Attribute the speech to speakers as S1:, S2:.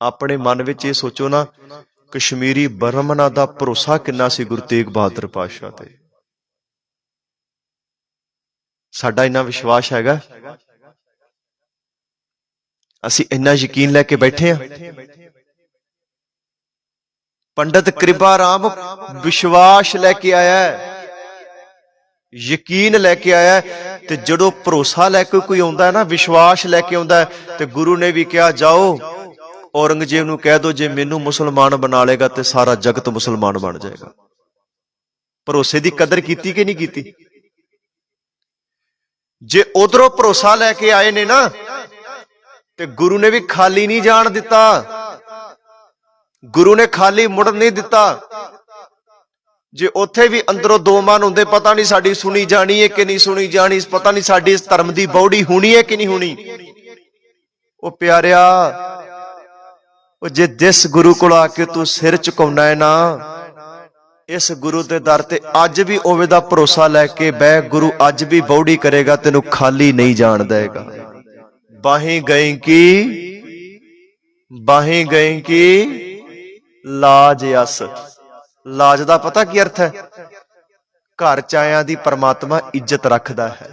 S1: ਆਪਣੇ ਮਨ ਵਿੱਚ ਇਹ ਸੋਚੋ ਨਾ, ਕਸ਼ਮੀਰੀ ਬਰਮਨਾ ਦਾ ਭਰੋਸਾ ਕਿੰਨਾ ਸੀ ਗੁਰੂ ਤੇਗ ਬਹਾਦਰ ਪਾਤਸ਼ਾਹ ਤੇ। ਸਾਡਾ ਇੰਨਾ ਵਿਸ਼ਵਾਸ ਹੈਗਾ। ਅਸੀਂ ਇੰਨਾ ਯਕੀਨ ਲੈ ਕੇ ਬੈਠੇ ਹਾਂ। ਪੰਡਤ ਕਿਰਪਾ ਰਾਮ ਵਿਸ਼ਵਾਸ ਲੈ ਕੇ ਆਇਆ ਹੈ। ਯਕੀਨ ਲੈ ਕੇ ਆਇਆ ਤੇ ਜਦੋਂ ਭਰੋਸਾ ਲੈ ਕੇ ਕੋਈ ਆਉਂਦਾ ਹੈ ਨਾ, ਵਿਸ਼ਵਾਸ ਲੈ ਕੇ ਆਉਂਦਾ ਤੇ ਗੁਰੂ ਨੇ ਵੀ ਕਿਹਾ, ਜਾਓ ਔਰੰਗਜ਼ੇਬ ਨੂੰ ਕਹਿ ਦਿਓ ਜੇ ਮੈਨੂੰ ਮੁਸਲਮਾਨ ਬਣਾ ਲੇਗਾ ਤੇ ਸਾਰਾ ਜਗਤ ਮੁਸਲਮਾਨ ਬਣ ਜਾਏਗਾ। ਭਰੋਸੇ ਦੀ ਕਦਰ ਕੀਤੀ ਕਿ ਨਹੀਂ ਕੀਤੀ? ਜੇ ਉਧਰੋਂ ਭਰੋਸਾ ਲੈ ਕੇ ਆਏ ਨੇ ਨਾ, ਤੇ ਗੁਰੂ ਨੇ ਵੀ ਖਾਲੀ ਨਹੀਂ ਜਾਣ ਦਿੱਤਾ। ਗੁਰੂ ਨੇ ਖਾਲੀ ਮੁੜਨ ਨਹੀਂ ਦਿੱਤਾ। ਜੇ ਉੱਥੇ ਵੀ ਅੰਦਰੋਂ ਦੋ ਮਨ ਹੁੰਦੇ, ਪਤਾ ਨਹੀਂ ਸਾਡੀ ਸੁਣੀ ਜਾਣੀ ਹੈ ਕਿ ਨਹੀਂ ਸੁਣੀ ਜਾਣੀ, ਪਤਾ ਨਹੀਂ ਸਾਡੀ ਇਸ ਧਰਮ ਦੀ ਬੌੜੀ ਹੋਣੀ ਹੈ ਕਿ ਨਹੀਂ ਹੋਣੀ। ਉਹ ਪਿਆਰਿਆ ਉਹ ਜੇ ਜਿਸ ਗੁਰੂ ਕੋਲ ਆ ਕੇ ਤੂੰ ਸਿਰ ਝੁਕਾਉਣਾ ਹੈ ਨਾ, ਇਸ ਗੁਰੂ ਦੇ ਦਰ ਤੇ ਅੱਜ ਵੀ ਉਹਦੇ ਦਾ ਭਰੋਸਾ ਲੈ ਕੇ ਬਹਿ, ਗੁਰੂ ਅੱਜ ਵੀ ਬੌੜੀ ਕਰੇਗਾ, ਤੈਨੂੰ ਖਾਲੀ ਨਹੀਂ ਜਾਣ ਦੇਗਾ। ਬਾਹੀਂ ਗਏ ਕੀ? ਬਾਹੀਂ ਗਏ ਕੀ? ਲਾਜ ਅਸ ਲਾਜ ਦਾ ਪਤਾ ਕੀ ਅਰਥ ਹੈ? ਘਰ ਚ ਆਇਆਂ ਦੀ ਪਰਮਾਤਮਾ ਇੱਜ਼ਤ ਰੱਖਦਾ ਹੈ।